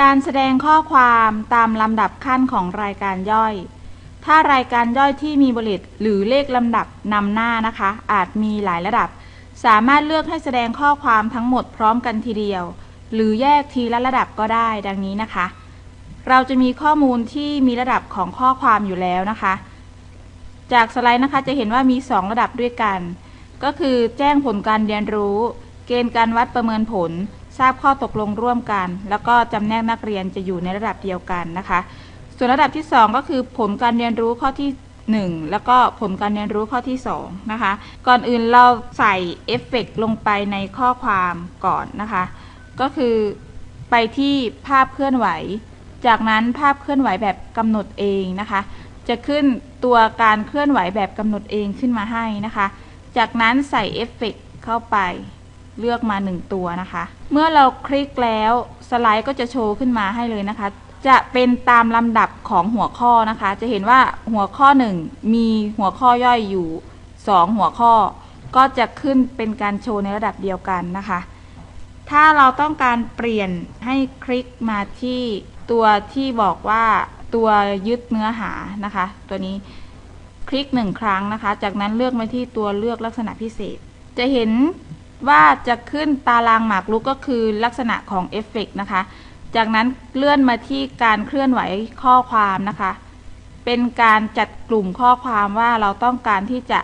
การแสดงข้อความตามลำดับขั้นของรายการย่อย ถ้ารายการย่อยที่มีบริตหรือเลขลำดับนำหน้านะคะ อาจมีหลายระดับ สามารถเลือกให้แสดงข้อความทั้งหมดพร้อมกันทีเดียว หรือแยกทีละระดับก็ได้ดังนี้นะคะ เราจะมีข้อมูลที่มีระดับของข้อความอยู่แล้วนะคะ จากสไลด์นะคะจะเห็นว่ามี 2 ระดับด้วยกัน ก็คือแจ้งผลการเรียนรู้ เกณฑ์การวัดประเมินผล ทราบข้อตกลงร่วมกัน แล้วก็จำแนกนักเรียนจะอยู่ในระดับเดียวกันนะคะ ส่วนระดับที่ 2 ก็คือผลการเรียนรู้ข้อที่ 1 แล้วก็ผลการเรียนรู้ข้อที่ 2 นะคะ ก่อนอื่นเราใส่เอฟเฟกต์ลงไปในข้อความก่อนนะคะ ก็คือไปที่ภาพเคลื่อนไหว จากนั้นภาพเคลื่อนไหวแบบกำหนดเองนะคะ จะขึ้นตัวการเคลื่อนไหวแบบกำหนดเองขึ้นมาให้นะคะ จากนั้นใส่เอฟเฟกต์เข้าไป เลือกมา 1 ตัวนะคะ เมื่อเราคลิกแล้วสไลด์ก็จะโชว์ขึ้นมาให้เลยนะคะ จะเป็นตามลำดับของหัวข้อนะคะ จะเห็นว่าหัวข้อ 1 มีหัวข้อย่อยอยู่ 2 หัวข้อ ก็จะขึ้นเป็นการโชว์ในระดับเดียวกันนะคะ ถ้าเราต้องการเปลี่ยนให้คลิกมาที่ตัวที่บอกว่าตัวยึดเนื้อหานะคะ ตัวนี้คลิกหนึ่งครั้งนะคะ จากนั้นเลือกมาที่ตัวเลือกลักษณะพิเศษ จะเห็น ว่าจะขึ้นตารางหมากรุกก็คือลักษณะของเอฟเฟกต์นะคะ จากนั้นเลื่อนมาที่การเคลื่อนไหวข้อความนะคะ เป็นการจัดกลุ่มข้อความว่าเราต้องการที่จะ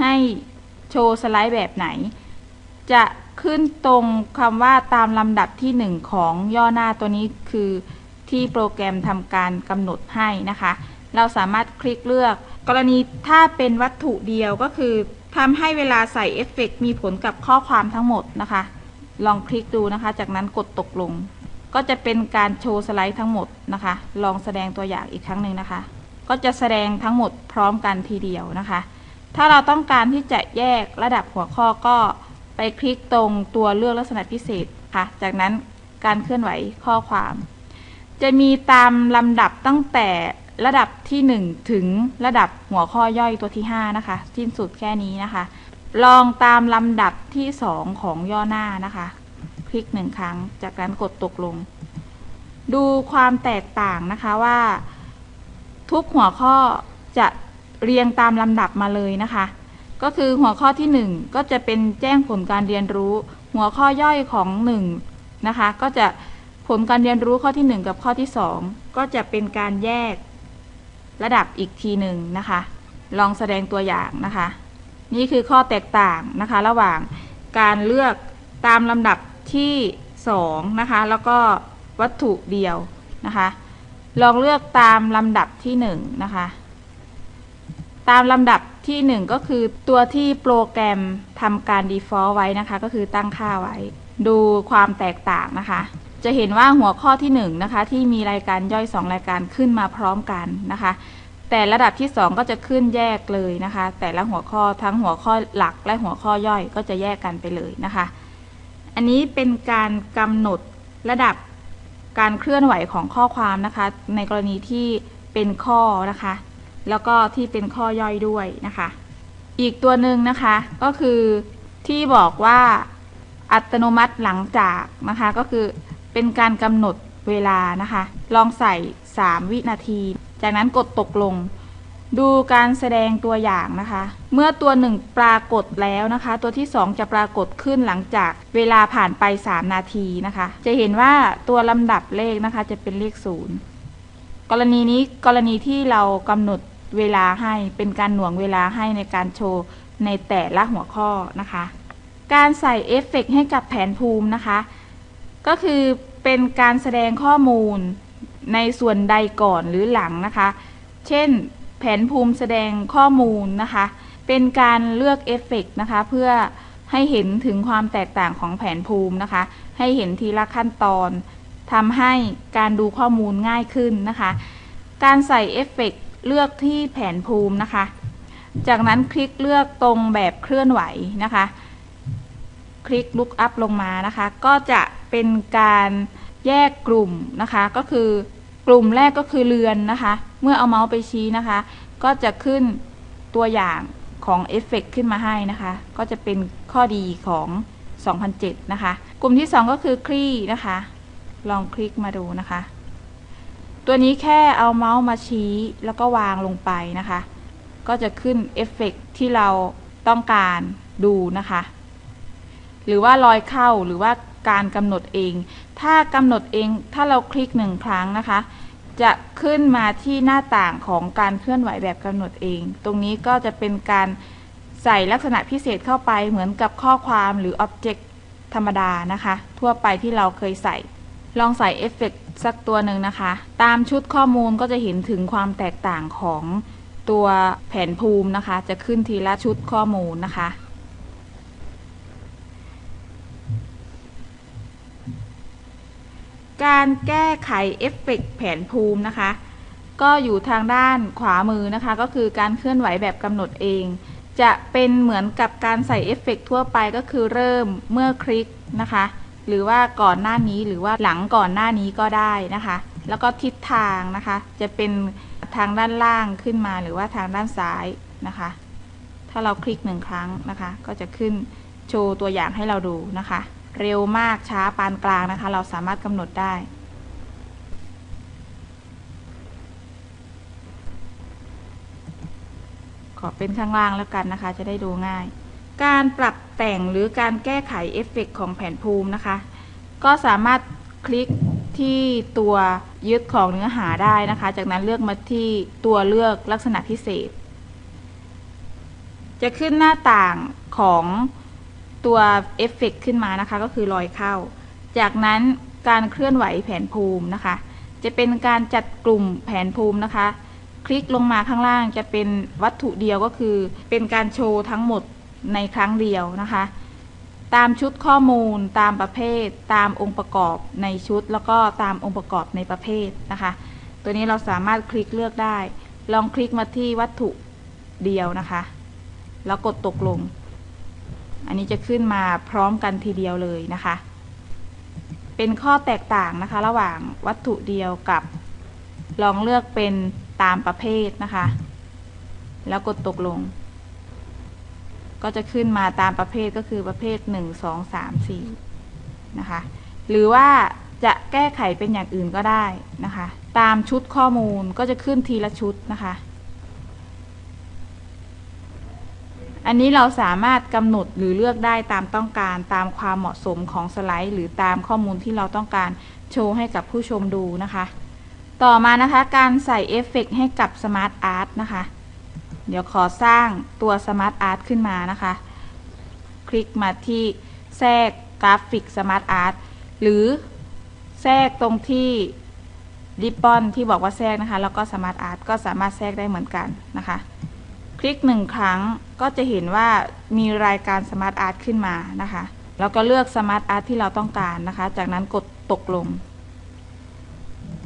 ให้โชว์สไลด์แบบไหน จะขึ้นตรงคำว่าตามลำดับที่ 1 ของย่อหน้าตัวนี้คือที่โปรแกรมทำการกำหนดให้นะคะ เราสามารถคลิกเลือก กรณีถ้าเป็นวัตถุเดียวก็คือ ทำให้เวลาใส่เอฟเฟกต์มีผลกับข้อความทั้งหมดนะคะ ลองคลิกดูนะคะ จากนั้นกดตกลง ก็จะเป็นการโชว์สไลด์ทั้งหมดนะคะ ลองแสดงตัวอย่างอีกครั้งหนึ่งนะคะ ก็จะแสดงทั้งหมดพร้อมกันทีเดียวนะคะ ถ้าเราต้องการที่จะแยกระดับหัวข้อก็ไปคลิกตรงตัวเลือกลักษณะพิเศษค่ะ จากนั้นการเคลื่อนไหวข้อความ จะมีตามลำดับตั้งแต่ ระดับที่ 1 ถึงระดับหัวข้อย่อยตัวที่ 5 นะคะ สิ้นสุดแค่นี้นะคะ ลองตามลำดับที่ 2 ของย่อหน้านะคะ คลิกหนึ่งครั้ง จากนั้นกดตกลง ดูความแตกต่างนะคะว่า ทุกหัวข้อจะเรียงตามลำดับมาเลยนะคะ ก็คือหัวข้อที่ 1 ก็จะเป็นแจ้งผลการเรียนรู้ หัวข้อย่อยของ 1 นะคะ ก็จะผลการเรียนรู้ข้อที่ 1 กับข้อที่ 2 ก็จะเป็นการแยก ระดับอีกทีหนึ่งนะคะ ลองแสดงตัวอย่างนะคะ นี่คือข้อแตกต่างนะคะ ระหว่างการเลือกตามลำดับที่ 2 นะคะ แล้วก็วัตถุเดียวนะคะ ลองเลือกตามลำดับที่ 1 นะคะ ตามลำดับทีหนึ่1 ก็คือตัวที่โปรแกรมทำการ default ไว้นะคะ ก็คือตั้งค่าไว้ ดูความแตกต่างนะคะ จะเห็นว่าหัวข้อที่1นะคะที่มีรายการย่อย 2 รายการขึ้นมาพร้อมกันนะคะ แต่ระดับที่ 2 ก็จะขึ้นแยกเลยนะคะ แต่ละหัวข้อทั้งหัวข้อหลักและหัวข้อย่อยก็จะแยกกันไปเลยนะคะ อันนี้เป็นการกำหนดระดับการเคลื่อนไหวของข้อความนะคะ ในกรณีที่เป็นข้อนะคะ แล้วก็ที่เป็นข้อย่อยด้วยนะคะ อีกตัวหนึ่งนะคะก็คือที่บอกว่าอัตโนมัติหลังจากนะคะก็คือ เป็นการกำหนดเวลานะคะ ลองใส่ 3 วินาที จากนั้นกดตกลง ดูการแสดงตัวอย่างนะคะ เมื่อตัวหนึ่งปรากฏแล้วนะคะ ตัวที่ 2 จะปรากฏขึ้นหลังจากเวลาผ่านไป 3 นาทีนะคะ จะเห็นว่าตัวลำดับเลขนะคะ จะเป็นเลขศูนย์กรณีนี้กรณีที่เรากำหนดเวลาให้เป็นการหน่วงเวลาให้ในการโชว์ในแต่ละหัวข้อนะคะ การใส่เอฟเฟกต์ให้กับแผนภูมินะคะ ก็คือเป็นการแสดงข้อมูลในส่วนใดก่อนหรือหลังนะคะ เช่น แผนภูมิแสดงข้อมูลนะคะ เป็นการเลือกเอฟเฟกต์นะคะ เพื่อให้เห็นถึงความแตกต่างของแผนภูมินะคะ ให้เห็นทีละขั้นตอนทำให้การดูข้อมูลง่ายขึ้นนะคะ การใส่เอฟเฟกต์เลือกที่แผนภูมินะคะ จากนั้นคลิกเลือกตรงแบบเคลื่อนไหวนะคะ คลิก look up ลงมานะคะ ก็จะเป็นการแยกกลุ่มนะคะ ก็คือกลุ่มแรกก็คือเรือนนะคะ เมื่อเอาเมาส์ไปชี้นะคะ ก็จะขึ้นตัวอย่างของเอฟเฟกขึ้นมาให้นะคะ ก็จะเป็นข้อดีของ 2007 นะคะ กลุ่มที่ 2 ก็คือคลี่นะคะ ลองคลิกมาดูนะคะ ตัวนี้แค่เอาเมาส์มาชี้แล้วก็วางลงไปนะคะ ก็จะขึ้นเอฟเฟกที่เราต้องการดูนะคะ หรือว่ารอยเข้าหรือว่าการกำหนดเอง ถ้ากำหนดเองถ้าเราคลิกหนึ่งครั้งนะคะ จะขึ้นมาที่หน้าต่างของการเคลื่อนไหวแบบกำหนดเอง ตรงนี้ก็จะเป็นการใส่ลักษณะพิเศษเข้าไปเหมือนกับข้อความหรืออ็อบเจกต์ธรรมดานะคะ ทั่วไปที่เราเคยใส่ ลองใส่เอฟเฟกสักตัวหนึ่งนะคะ ตามชุดข้อมูลก็จะเห็นถึงความแตกต่างของตัวแผนภูมินะคะ จะขึ้นทีละชุดข้อมูลนะคะ การแก้ไขเอฟเฟกต์แผนภูมินะคะ ก็อยู่ทางด้านขวามือนะคะ ก็คือการเคลื่อนไหวแบบกำหนดเอง จะเป็นเหมือนกับการใส่เอฟเฟกต์ทั่วไปก็คือเริ่มเมื่อคลิกนะคะ หรือว่าก่อนหน้านี้หรือว่าหลังก่อนหน้านี้ก็ได้นะคะ แล้วก็ทิศทางนะคะ จะเป็นทางด้านล่างขึ้นมาหรือว่าทางด้านซ้ายนะคะ ถ้าเราคลิกหนึ่งครั้งนะคะ ก็จะขึ้นโชว์ตัวอย่างให้เราดูนะคะ เร็วมากช้าปานกลางนะคะ เราสามารถกำหนดได้ขอเป็นข้างล่างแล้วกันนะคะ จะได้ดูง่าย การปรับแต่งหรือการแก้ไขเอฟเฟกของแผนภูมินะคะ ก็สามารถคลิกที่ตัวยึดของเนื้อหาได้นะคะ จากนั้นเลือกมาที่ตัวเลือกลักษณะพิเศษ จะขึ้นหน้าต่างของ ตัวเอฟเฟกขึ้นมานะคะ ก็คือรอยเข้า จากนั้นการเคลื่อนไหวแผนภูมินะคะ จะเป็นการจัดกลุ่มแผนภูมินะคะ คลิกลงมาข้างล่างจะเป็นวัตถุเดียวก็คือ เป็นการโชว์ทั้งหมดในครั้งเดียวนะคะ ตามชุดข้อมูล ตามประเภท ตามองค์ประกอบในชุด แล้วก็ตามองค์ประกอบในประเภทนะคะ ตัวนี้เราสามารถคลิกเลือกได้ ลองคลิกมาที่วัตถุเดียวนะคะ แล้วกดตกลง อันนี้จะขึ้นมาพร้อมกันทีเดียวเลยนะคะ เป็นข้อแตกต่างนะคะ ระหว่างวัตถุเดียวกับ ลองเลือกเป็นตามประเภทนะคะ แล้วกดตกลง ก็จะขึ้นมาตามประเภทก็คือประเภท 1 2 3 4 นะคะ หรือว่าจะแก้ไขเป็นอย่างอื่นก็ได้นะคะ ตามชุดข้อมูลก็จะขึ้นทีละชุดนะคะ อันนี้เราสามารถกำหนดหรือเลือกได้ตามต้องการตามความเหมาะสมของสไลด์ หรือตามข้อมูลที่เราต้องการโชว์ให้กับผู้ชมดูนะคะ ต่อมานะคะการใส่เอฟเฟกให้กับสมาร์ทอาร์ตนะคะ เดี๋ยวขอสร้างตัวสมาร์ทอาร์ตขึ้นมานะคะ คลิกมาที่แทรกกราฟิกสมาร์ทอาร์ตหรือแทรกตรงที่ริบบอนที่บอกว่าแทรกนะคะ แล้วก็สมาร์ทอาร์ตก็สามารถแทรกได้เหมือนกันนะคะ คลิกหนึ่งครั้งก็จะเห็นว่ามีรายการสมาร์ทอาร์ตขึ้นมานะคะแล้วก็เลือกสมาร์ทอาร์ตที่เราต้องการนะคะ จากนั้นกดตกลง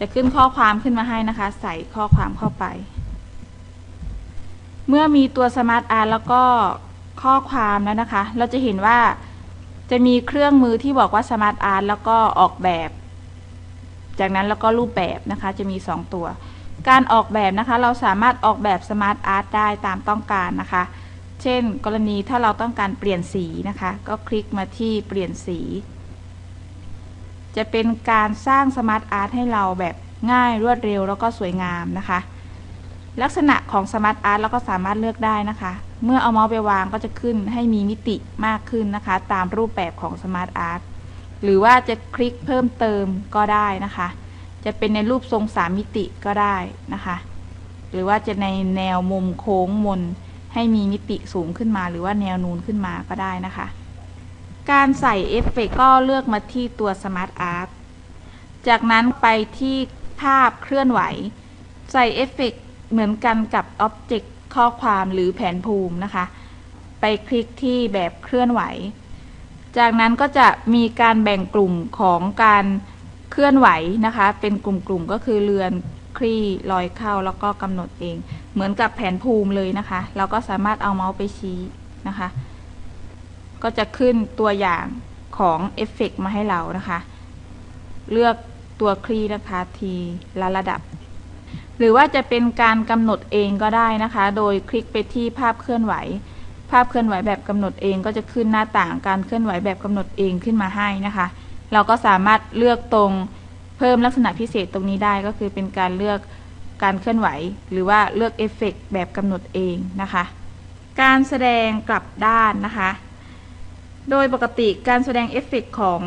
จะขึ้นข้อความขึ้นมาให้นะคะ ใส่ข้อความเข้าไป เมื่อมีตัวสมาร์ทอาร์ตแล้วก็ข้อความแล้วนะคะ เราจะเห็นว่าจะมีเครื่องมือที่บอกว่าสมาร์ทอาร์ตแล้วก็ออกแบบ จากนั้นแล้วก็รูปแบบนะคะ จะมี 2 ตัว การออกแบบนะคะเราสามารถออกแบบสมาร์ทอาร์ตได้ตามต้องการนะคะ เช่น กรณีถ้าเราต้องการเปลี่ยนสีนะคะ ก็คลิกมาที่เปลี่ยนสี จะเป็นการสร้างสมาร์ทอาร์ตให้เราแบบง่ายรวดเร็วแล้วก็สวยงามนะคะ ลักษณะของสมาร์ทอาร์ตเราก็สามารถเลือกได้นะคะ เมื่อเอาเมาส์ไปวางก็จะขึ้นให้มีมิติมากขึ้นนะคะ ตามรูปแบบของสมาร์ทอาร์ตหรือว่าจะคลิกเพิ่มเติมก็ได้นะคะ จะเป็นในรูปทรงสามมิติก็ได้นะคะ หรือว่าจะในแนวมุมโค้งมนให้มีมิติสูงขึ้นมา หรือว่าแนวนูนขึ้นมาก็ได้นะคะ การใส่เอฟเฟกก็เลือกมาที่ตัวสมาร์ทอาร์ตจากนั้นไปที่ภาพเคลื่อนไหว ใส่เอฟเฟกเหมือนกันกับอ็อบเจกต์ข้อความหรือแผนภูมินะคะ ไปคลิกที่แบบเคลื่อนไหว จากนั้นก็จะมีการแบ่งกลุ่มของการ เคลื่อนไหวนะคะ เป็นกลุ่มๆก็คือเรือนคลี่ลอยเข้าแล้วก็กำหนดเอง เหมือนกับแผนภูมิเลยนะคะ เราก็สามารถเอาเมาส์ไปชี้นะคะ ก็จะขึ้นตัวอย่างของเอฟเฟกมาให้เรานะคะ เลือกตัวคลี่นะคะทีละระดับ หรือว่าจะเป็นการกำหนดเองก็ได้นะคะ โดยคลิกไปที่ภาพเคลื่อนไหว ภาพเคลื่อนไหวแบบกำหนดเองก็จะขึ้นหน้าต่างการเคลื่อนไหวแบบกำหนดเองขึ้นมาให้นะคะ เราก็สามารถเลือกตรงเพิ่มลักษณะพิเศษตรงนี้ได้ก็คือเป็นการเลือกการเคลื่อนไหว หรือว่าเลือกเอฟเฟกต์แบบกำหนดเองนะคะ การแสดงกลับด้านนะคะ โดยปกติการแสดงเอฟเฟกต์ของ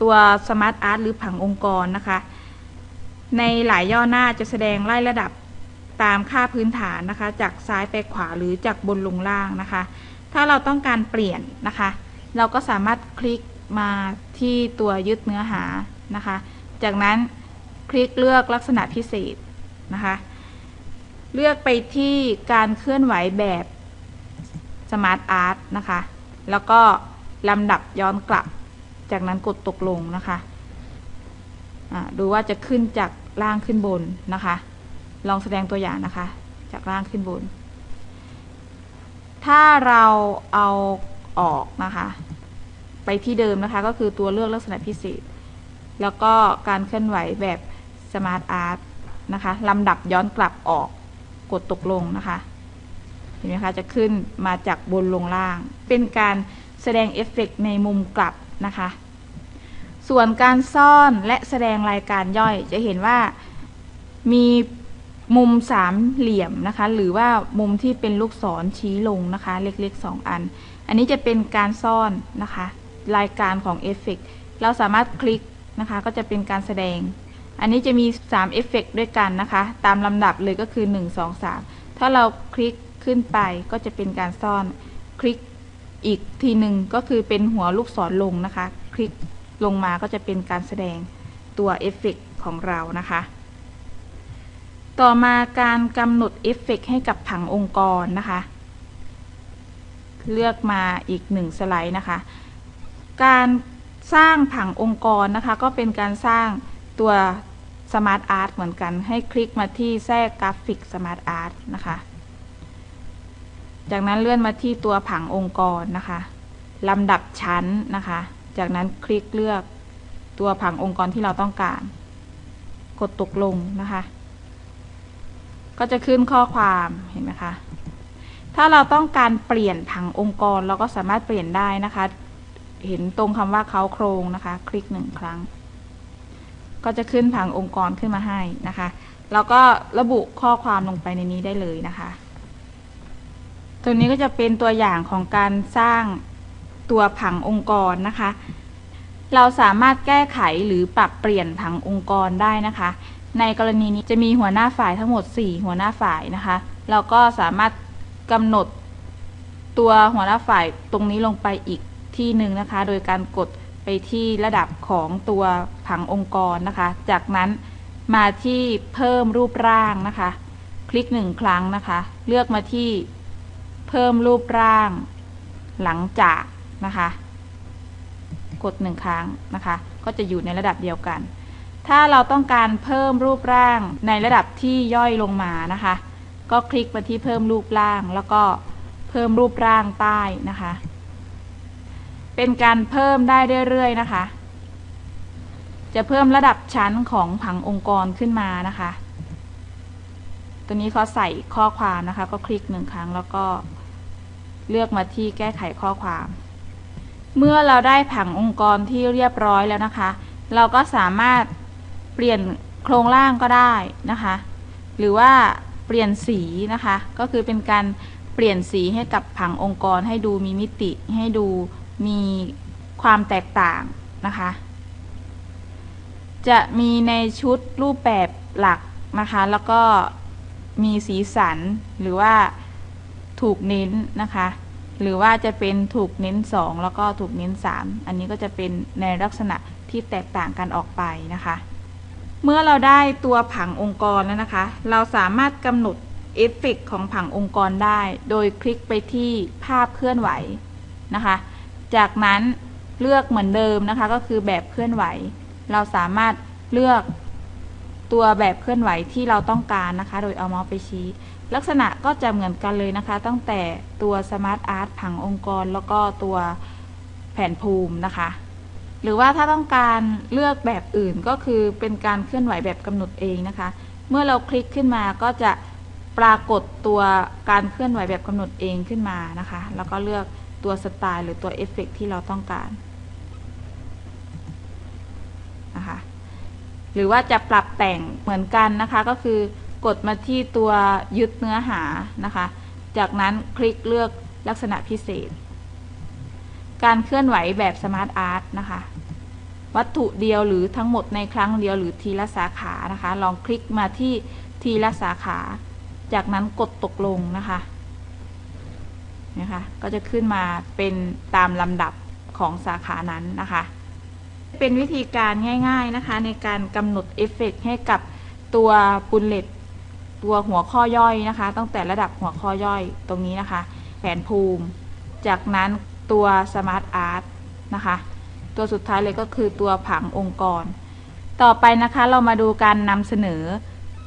ตัว Smart Art หรือผังองค์กรนะคะ ในหลายย่อหน้าจะแสดงไล่ระดับตามค่าพื้นฐานนะคะ จากซ้ายไปขวาหรือจากบนลงล่างนะคะ ถ้าเราต้องการเปลี่ยนนะคะ เราก็สามารถคลิก มาที่ตัวยึดเนื้อหานะคะ จากนั้นคลิกเลือกลักษณะพิเศษนะคะ เลือกไปที่การเคลื่อนไหวแบบ Smart Art นะคะ แล้วก็ลำดับย้อนกลับ จากนั้นกดตกลงนะคะะดูว่าจะขึ้นจากล่างขึ้นบนนะคะ ลองแสดงตัวอย่างนะคะ จากล่างขึ้นบน ถ้าเราเอาออกนะคะ ไปที่เดิมนะคะ ก็คือตัวเลือกลักษณะพิเศษ แล้วก็การเคลื่อนไหวแบบ Smart Art นะคะลำดับย้อนกลับออกกดตกลงนะคะเห็นไหมคะจะขึ้นมาจากบนลงล่าง เป็นการแสดงเอฟเฟกในมุมกลับนะคะ ส่วนการซ่อนและแสดงรายการย่อยจะเห็นว่ามีมุมสามเหลี่ยมนะคะ หรือว่ามุมที่เป็นลูกศรชี้ลงนะคะ เล็กๆ 2 อัน อันนี้จะเป็นการซ่อนนะคะ รายการของเอฟเฟกเราสามารถคลิกนะคะ ก็จะเป็นการแสดง อันนี้จะมี3เอฟเฟกด้วยกันนะคะ ตามลำดับเลยก็คือ 1 2 3 ถ้าเราคลิกขึ้นไปก็จะเป็นการซ่อน คลิกอีกทีหนึ่งก็คือเป็นหัวลูกศรลงนะคะ คลิกลงมาก็จะเป็นการแสดงตัวเอฟเฟกของเรานะคะ ต่อมาการกำหนดเอฟเฟกให้กับผังองค์กรนะคะ เลือกมาอีกหนึ่งสไลด์นะคะ การสร้างผังองค์กรนะคะ ก็เป็นการสร้างตัว Smart Art เหมือนกัน ให้คลิกมาที่แทรกกราฟิก Smart Art นะคะ จากนั้นเลื่อนมาที่ตัวผังองค์กรนะคะลำดับชั้นนะคะ จากนั้นคลิกเลือกตัวผังองค์กรที่เราต้องการ กดตกลงนะคะ ก็จะขึ้นข้อความเห็นไหมคะถ้าเราต้องการเปลี่ยนผังองค์กรเราก็สามารถเปลี่ยนได้นะคะ เห็นตรงคำว่าเขาโครงนะคะ คลิกหนึ่งครั้ง ก็จะขึ้นผังองค์กรขึ้นมาให้นะคะ แล้วก็ระบุข้อความลงไปในนี้ได้เลยนะคะตัวนี้ก็จะเป็นตัวอย่างของการสร้างตัวผังองค์กรนะคะ เราสามารถแก้ไขหรือปรับเปลี่ยนผังองค์กรได้นะคะ ในกรณีนี้จะมีหัวหน้าฝ่ายทั้งหมด 4 หัวหน้าฝ่ายนะคะ เราก็สามารถกำหนดตัวหัวหน้าฝ่ายตรงนี้ลงไปอีก ที่หนึ่งนะคะ โดยการกดไปที่ระดับของตัวผังองค์กรนะคะ จากนั้นมาที่เพิ่มรูปร่างนะคะ คลิกหนึ่งครั้งนะคะ เลือกมาที่เพิ่มรูปร่าง หลังจากนะคะ กดหนึ่งครั้งนะคะ ก็จะอยู่ในระดับเดียวกัน ถ้าเราต้องการเพิ่มรูปร่างในระดับที่ย่อยลงมานะคะ ก็คลิกมาที่เพิ่มรูปร่างแล้วก็เพิ่มรูปร่างใต้นะคะ เป็นการเพิ่มได้เรื่อยๆนะคะ จะเพิ่มระดับชั้นของผังองค์กรขึ้นมานะคะ ตัวนี้เขาใส่ข้อความนะคะ ก็คลิกหนึ่งครั้งแล้วก็เลือกมาที่แก้ไขข้อความ เมื่อเราได้ผังองค์กรที่เรียบร้อยแล้วนะคะ เราก็สามารถเปลี่ยนโครงร่างก็ได้นะคะ หรือว่าเปลี่ยนสีนะคะ ก็คือเป็นการเปลี่ยนสีให้กับผังองค์กรให้ดูมีมิติให้ดู มีความแตกต่างนะคะ จะมีในชุดรูปแบบหลักนะคะ แล้วก็มีสีสันหรือว่าถูกเน้นนะคะ หรือว่าจะเป็นถูกเน้น 2 แล้วก็ถูกเน้น 3 อันนี้ก็จะเป็นในลักษณะที่แตกต่างกันออกไปนะคะ เมื่อเราได้ตัวผังองค์กรแล้วนะคะ เราสามารถกำหนดเอฟเฟกของผังองค์กรได้ โดยคลิกไปที่ภาพเคลื่อนไหวนะคะ จากนั้นเลือกเหมือนเดิมนะคะก็คือแบบเคลื่อนไหว เราสามารถเลือกตัวแบบเคลื่อนไหวที่เราต้องการนะคะ โดยเอาเมาส์ไปชี้ ลักษณะก็จะเหมือนกันเลยนะคะ ตั้งแต่ตัว Smart Art ผังองค์กร แล้วก็ตัวแผนภูมินะคะ หรือว่าถ้าต้องการเลือกแบบอื่นก็คือเป็นการเคลื่อนไหวแบบกำหนดเองนะคะ เมื่อเราคลิกขึ้นมาก็จะปรากฏตัวการเคลื่อนไหวแบบกำหนดเองขึ้นมานะคะ แล้วก็เลือก ตัวสไตล์หรือตัวเอฟเฟกที่เราต้องการนะคะหรือว่าจะปรับแต่งเหมือนกันนะคะก็คือกดมาที่ตัวยึดเนื้อหานะคะ จากนั้นคลิกเลือกลักษณะพิเศษ การเคลื่อนไหวแบบสมาร์ทอาร์ตนะคะ วัตถุเดียวหรือทั้งหมดในครั้งเดียวหรือทีละสาขานะคะ ลองคลิกมาที่ทีละสาขา จากนั้นกดตกลงนะคะ นะคะก็จะขึ้นมาเป็นตามลำดับของสาขานั้นนะคะ เป็นวิธีการง่าย ๆนะคะ ในการกำหนดเอฟเฟกต์ให้กับตัวบุลเลตตัวหัวข้อย่อยนะคะ ตั้งแต่ระดับหัวข้อย่อยตรงนี้นะคะ แผนภูมิ จากนั้นตัวสมาร์ทอาร์ตนะคะ ตัวสุดท้ายเลยก็คือตัวผังองค์กร ต่อไปนะคะเรามาดูการนำเสนอ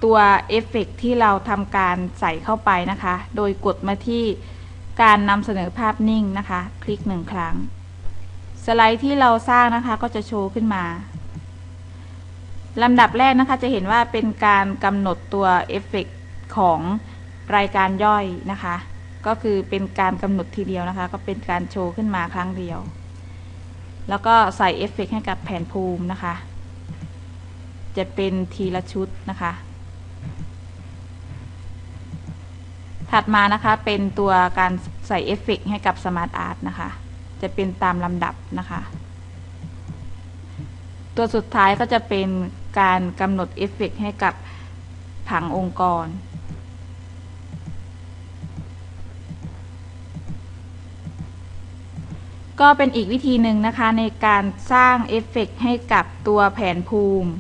ตัวเอฟเฟกต์ที่เราทำการใส่เข้าไปนะคะ โดยกดมาที่ การนำเสนอภาพนิ่งนะคะ คลิกหนึ่งครั้ง สไลด์ที่เราสร้างนะคะก็จะโชว์ขึ้นมาลำดับแรกนะคะจะเห็นว่าเป็นการกำหนดตัวเอฟเฟกต์ของรายการย่อยนะคะ ก็คือเป็นการกำหนดทีเดียวนะคะ ก็เป็นการโชว์ขึ้นมาครั้งเดียว แล้วก็ใส่เอฟเฟกต์ให้กับแผนภูมินะคะ จะเป็นทีละชุดนะคะ ถัดมานะคะเป็นตัวการใส่เอฟเฟกต์ให้กับสมาร์ทอาร์ตนะคะ จะเป็นตามลำดับนะคะ ตัวสุดท้ายก็จะเป็นการกำหนดเอฟเฟกต์ให้กับผังองค์กร ก็เป็นอีกวิธีหนึ่งนะคะในการสร้างเอฟเฟกต์ให้กับตัวแผนภูมิ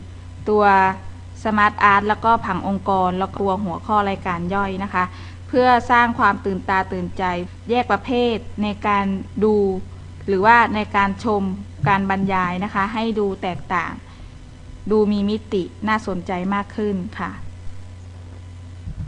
ตัวสมาร์ทอาร์ตแล้วก็ผังองค์กร แล้วก็ตัวหัวข้อรายการย่อยนะคะ เพื่อสร้างความตื่นตาตื่นใจ แยกประเภทในการดู หรือว่าในการชมการบรรยายนะคะ ให้ดูแตกต่าง ดูมีมิติน่าสนใจมากขึ้นค่ะ